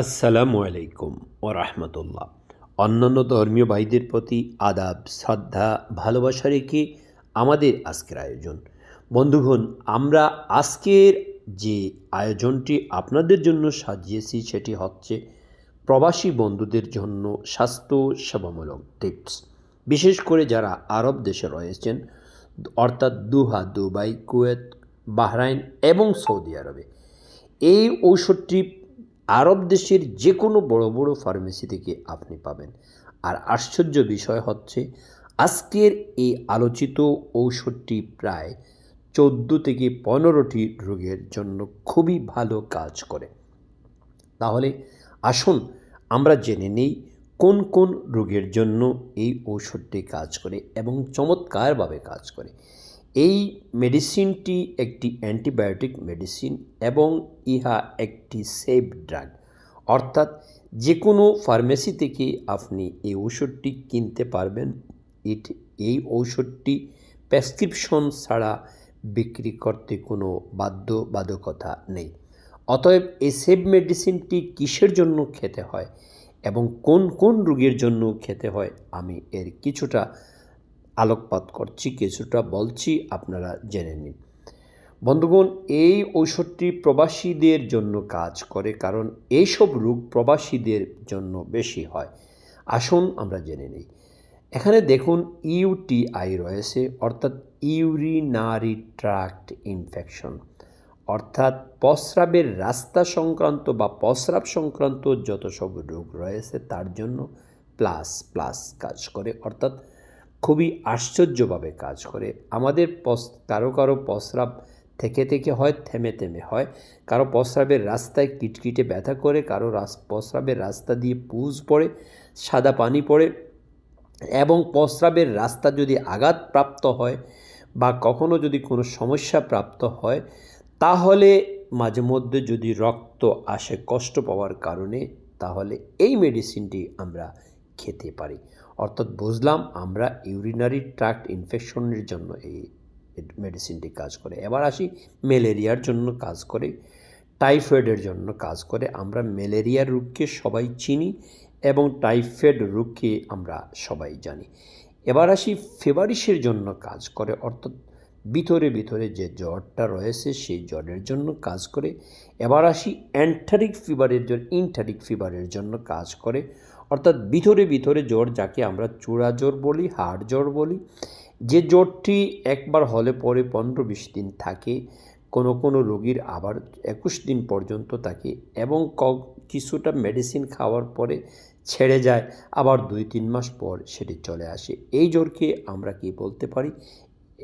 আসসালামু আলাইকুম ও রাহমাতুল্লাহ। অন্যান্য ধর্মীয় ভাইদের প্রতি আদাব, শ্রদ্ধা, ভালোবাসা রেখে আমাদের আজকের আয়োজন। বন্ধুগণ, আমরা আজকের যে আয়োজনটি আপনাদের জন্য সাজিয়েছি সেটি হচ্ছে প্রবাসী বন্ধুদের জন্য স্বাস্থ্য সেবামূলক টিপস। বিশেষ করে যারা আরব দেশে রয়েছেন, অর্থাৎ দুহা, দুবাই, কুয়েত, বাহরাইন এবং সৌদি আরবে। এই ঔষধটি আরব দেশের যে কোনো বড় বড় ফার্মেসি থেকে আপনি পাবেন। আর আশ্চর্য বিষয় হচ্ছে, আজকের এই আলোচিত ঔষধটি প্রায় চোদ্দ থেকে পনেরোটি রোগের জন্য খুবই ভালো কাজ করে। তাহলে আসুন আমরা জেনে নেই কোন কোন রোগের জন্য এই ঔষধটি কাজ করে এবং চমৎকারভাবে কাজ করে। এই মেডিসিনটি একটি অ্যান্টিবায়োটিক মেডিসিন এবং ইহা একটি সেফ ড্রাগ অর্থাৎ যে কোনো ফার্মেসি থেকে আপনি এই ঔষধটি কিনতে পারবেন। এটি এই ঔষধটি প্রেসক্রিপশন ছাড়া বিক্রি করতে কোনো বাধ্যবাধকতা নেই। অতএব এই সেভ মেডিসিনটি কিসের জন্য খেতে হয় এবং কোন কোন রোগের জন্য খেতে হয় আমি এর কিছুটা আলোকপাত করছি, কিছুটা বলছি, আপনারা জেনে নিন। বন্ধুগণ, এই ঔষধটি প্রবাসীদের জন্য কাজ করে, কারণ এইসব রোগ প্রবাসীদের জন্য বেশি হয়। আসুন আমরা জেনে নিই। এখানে দেখুন, ইউটিআই রয়েছে, অর্থাৎ ইউরিনারি ট্রাক্ট ইনফেকশন। অর্থাৎ প্রস্রাবের রাস্তা সংক্রান্ত বা প্রস্রাব সংক্রান্ত যত সব রোগ রয়েছে, তার জন্য প্লাস প্লাস কাজ করে। অর্থাৎ খুবই আশ্চর্যভাবে কাজ করে। আমাদের পস, কারও কারও প্রস্রাব থেকে থেকে হয়, থেমে থেমে হয়। কারও প্রস্রাবের রাস্তায় কিটকিটে ব্যথা করে, কারও প্রস্রাবের রাস্তা দিয়ে পুজ পড়ে, সাদা পানি পড়ে এবং প্রস্রাবের রাস্তা যদি আঘাতপ্রাপ্ত হয় বা কখনো যদি কোনো সমস্যা প্রাপ্ত হয়, তাহলে মাঝে মধ্যে যদি রক্ত আসে কষ্ট পাওয়ার কারণে, তাহলে এই মেডিসিনটি আমরা খেতে পারি। অর্থাৎ বুঝলাম আমরা ইউরিনারি ট্রাক্ট ইনফেকশনের জন্য এই মেডিসিনটি কাজ করে। এবার আসি ম্যালেরিয়ার জন্য কাজ করে টাইফয়েডের জন্য কাজ করে। আমরা ম্যালেরিয়ার রোগকে সবাই চিনি এবং টাইফয়েড রোগকে আমরা সবাই জানি। এবার আসি ফেভারিসের জন্য কাজ করে, অর্থাৎ ভিতরে ভিতরে যে জ্বরটা রয়েছে সেই জ্বরের জন্য কাজ করে। এবার আসি অ্যান্টারিক ফিভারের জন্য ইনটারিক ফিভারের জন্য কাজ করে। অর্থাৎ ভিতরে ভিতরে জ্বর যাকে আমরা চূড়া জ্বর বলি, হাড় জ্বর বলি, যে জ্বরটি একবার হলে পরে পনেরো বিশ দিন থাকে, কোনো কোনো রোগীর আবার একুশ দিন পর্যন্ত থাকে এবং ক, কিছুটা মেডিসিন খাওয়ার পরে ছেড়ে যায়, আবার দুই তিন মাস পর সেটি চলে আসে। এই জ্বরকে আমরা কি বলতে পারি?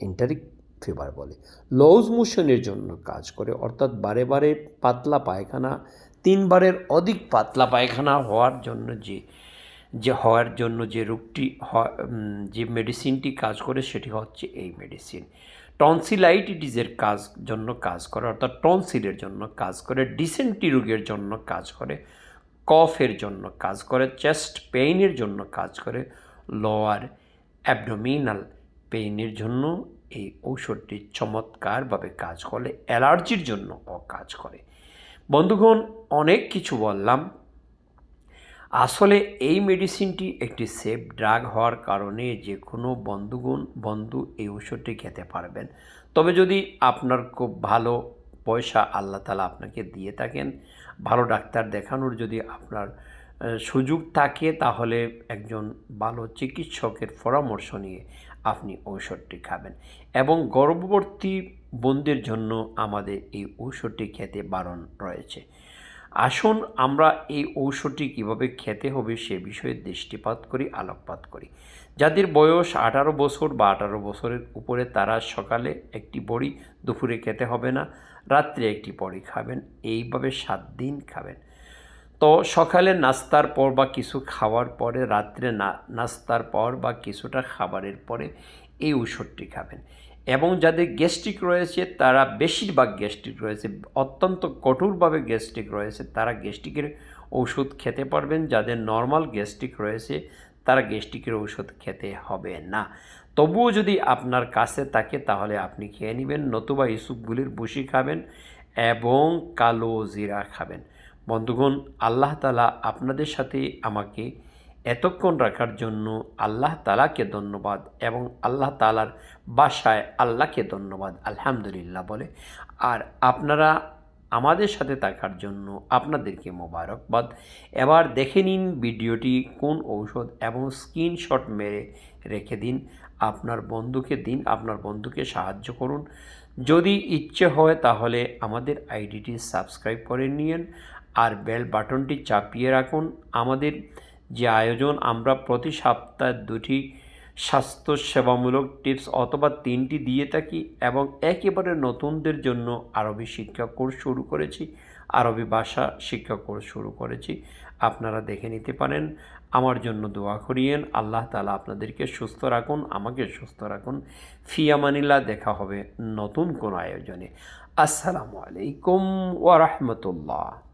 এন্টারিক ফিভার বলে। লউজ মোশনের জন্য কাজ করে, অর্থাৎ বারে বারে পাতলা পায়খানা তিনবারের অধিক পাতলা পায়খানা হওয়ার জন্য যে যে হওয়ার জন্য যে রোগটি যে মেডিসিনটি কাজ করে সেটি হচ্ছে এই মেডিসিন টনসিলাইটিটিসের কাজ জন্য কাজ করে, অর্থাৎ টনসিলের জন্য কাজ করে ডিসেন্টি রোগের জন্য কাজ করে কফের জন্য কাজ করে চেস্ট পেইনের জন্য কাজ করে লোয়ার অ্যাবডোমিনাল পেইনের জন্য এই ঔষধটি চমৎকারভাবে কাজ করে অ্যালার্জির জন্য কাজ করে। বন্ধুগণ অনেক কিছু বললাম। আসলে এই মেডিসিনটি একটি সেফ ড্রাগ হওয়ার কারণে যে কোনো বন্ধুগুণ, বন্ধু এই ওষুধটি খেতে পারবেন। তবে যদি আপনার খুব ভালো পয়সা আল্লাহ তালা আপনাকে দিয়ে থাকেন, ভালো ডাক্তার দেখানোর যদি আপনার সুযোগ থাকে, তাহলে একজন ভালো চিকিৎসকের পরামর্শ নিয়ে আপনি ঔষধটি খাবেন। এবং গর্ভবর্তী বোনদের জন্য আমাদের এই ঔষধটি খেতে বারণ রয়েছে। আসুন আমরা এই ঔষধটি কীভাবে খেতে হবে সে বিষয়ে দৃষ্টিপাত করি, আলোকপাত করি। যাদের বয়স আঠারো বছর বা আঠারো বছরের উপরে তারা সকালে একটি বড়ি, দুপুরে খেতে হবে না, রাত্রে একটি বড়ি খাবেন, এইভাবে সাত দিন খাবেন। তো সকালে নাস্তার পর বা কিছু খাওয়ার পরে, রাত্রে না, নাস্তার পর বা কিছুটা খাবারের পরে এই ঔষধটি খাবেন। এবং যাদের গ্যাস্ট্রিক রয়েছে, তারা বেশিরভাগ গ্যাস্ট্রিক রয়েছে, অত্যন্ত কঠোরভাবে গ্যাস্ট্রিক রয়েছে, তারা গ্যাস্ট্রিকের ওষুধ খেতে পারবেন, যাদের নর্মাল গ্যাস্ট্রিক রয়েছে, তারা গ্যাস্ট্রিকের ওষুধ খেতে হবে না। তবুও যদি আপনার কাছে থাকে, তাহলে আপনি খেয়ে নেবেন, নতুবা ইসুপগুলির বসি খাবেন এবং কালো জিরা খাবেন। বন্ধুগণ, আল্লাহ তালা আপনাদের সাথে আমাকে এতক্ষণ রাখার জন্য আল্লাহ তালাকে ধন্যবাদ এবং আল্লাহ তালার বাসায় আল্লাহকে ধন্যবাদ, আলহামদুলিল্লাহ বলে। আর আপনারা আমাদের সাথে থাকার জন্য আপনাদেরকে মোবারকবাদ। এবার দেখে নিন ভিডিওটি কোন ঔষধ এবং স্ক্রিনশট মেরে রেখে দিন। আপনার বন্ধুকে দিন, আপনার বন্ধুকে সাহায্য করুন। যদি ইচ্ছে হয় তাহলে আমাদের আইডিটি সাবস্ক্রাইব করে নিন আর বেল বাটনটি চাপিয়ে রাখুন। আমাদের যে আয়োজন আমরা প্রতি সপ্তাহে দুটি স্বাস্থ্য সেবামূলক টিপস অথবা তিনটি দিয়ে থাকি এবং একেবারে নতুনদের জন্য আরবি শিক্ষা কোর্স শুরু করেছি, আরবি ভাষা শিক্ষা কোর্স শুরু করেছি। আপনারা দেখে নিতে পারেন। আমার জন্য দোয়া করিয়েন। আল্লাহ তালা আপনাদেরকে সুস্থ রাখুন, আমাকে সুস্থ রাখুন। ফিয়ামানিল্লাহ দেখা হবে নতুন কোনো আয়োজনে। আসসালামু আলাইকুম ওয়া রাহমাতুল্লাহ।